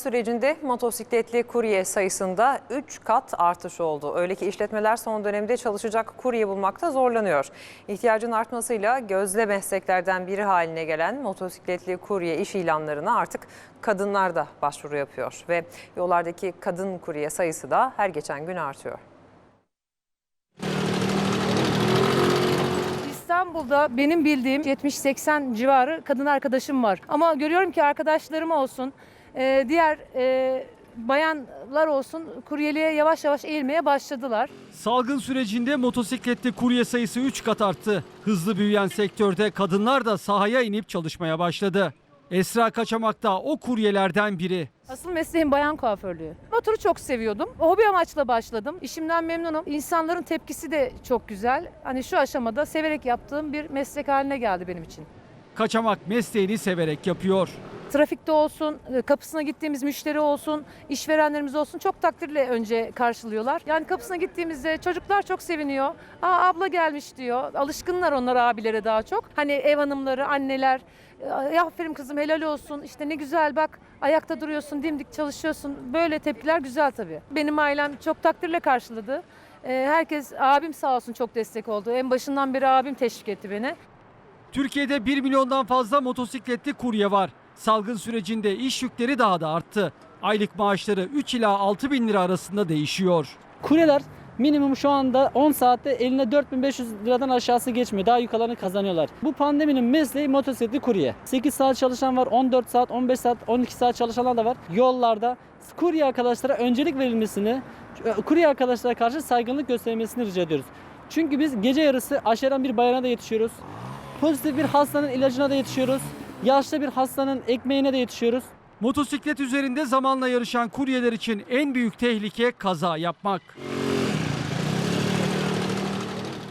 sürecinde motosikletli kurye sayısında 3 kat artış oldu. Öyle ki işletmeler son dönemde çalışacak kurye bulmakta zorlanıyor. İhtiyacın artmasıyla gözde mesleklerden biri haline gelen motosikletli kurye iş ilanlarına artık kadınlar da başvuru yapıyor. Ve yollardaki kadın kurye sayısı da her geçen gün artıyor. İstanbul'da benim bildiğim 70-80 civarı kadın arkadaşım var. Ama görüyorum ki arkadaşlarım olsun, e, diğer e, bayanlar olsun kuryeliğe yavaş yavaş eğilmeye başladılar. Salgın sürecinde motosikletli kurye sayısı 3 kat arttı. Hızlı büyüyen sektörde kadınlar da sahaya inip çalışmaya başladı. Esra Kaçamak da o kuryelerden biri. Asıl mesleğim bayan kuaförlüğü. Motoru çok seviyordum. Hobi amaçla başladım. İşimden memnunum. İnsanların tepkisi de çok güzel. Hani şu aşamada severek yaptığım bir meslek haline geldi benim için. Kaçamak mesleğini severek yapıyor. Trafikte olsun, e, kapısına gittiğimiz müşteri olsun, işverenlerimiz olsun çok takdirle önce karşılıyorlar. Yani kapısına gittiğimizde çocuklar çok seviniyor. Aa abla gelmiş diyor. Alışkınlar onlar abilere daha çok. Hani ev hanımları, anneler. "Ya aferin kızım helal olsun. İşte ne güzel bak ayakta duruyorsun, dimdik çalışıyorsun. Böyle tepkiler güzel tabii. Benim ailem çok takdirle karşıladı. E, Herkes abim sağ olsun çok destek oldu. En başından beri abim teşvik etti beni. Türkiye'de 1 milyondan fazla motosikletli kurye var. Salgın sürecinde iş yükleri daha da arttı. Aylık maaşları 3 ila 6 bin lira arasında değişiyor. Kuryeler minimum şu anda 10 saatte eline 4500 liradan aşağısı geçmiyor. Daha yukarılarını kazanıyorlar. Bu pandeminin mesleği motosikletli kurye. 8 saat çalışan var, 14 saat, 15 saat, 12 saat çalışanlar da var. Yollarda kurye arkadaşlara öncelik verilmesini, kurye arkadaşlara karşı saygınlık gösterilmesini rica ediyoruz. Çünkü biz gece yarısı aşeren bir bayana da yetişiyoruz. Pozitif bir hastanın ilacına da yetişiyoruz. Yaşlı bir hastanın ekmeğine de yetişiyoruz. Motosiklet üzerinde zamanla yarışan kuryeler için en büyük tehlike kaza yapmak.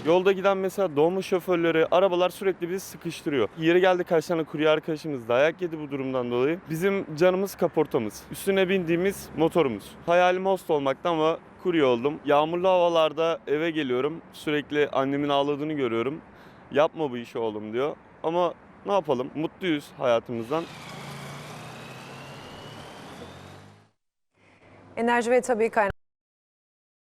Yolda giden mesela dolmuş şoförleri, arabalar sürekli bizi sıkıştırıyor. Yeri geldi kaç tane kurye arkadaşımız dayak yedi bu durumdan dolayı. Bizim canımız kaportamız. Üstüne bindiğimiz motorumuz. Hayalim host olmaktan ama kurye oldum. Yağmurlu havalarda eve geliyorum. Sürekli annemin ağladığını görüyorum. Yapma bu işi oğlum diyor. Ama ne yapalım? Mutluyuz hayatımızdan. Enerji ve Tabii Kaynak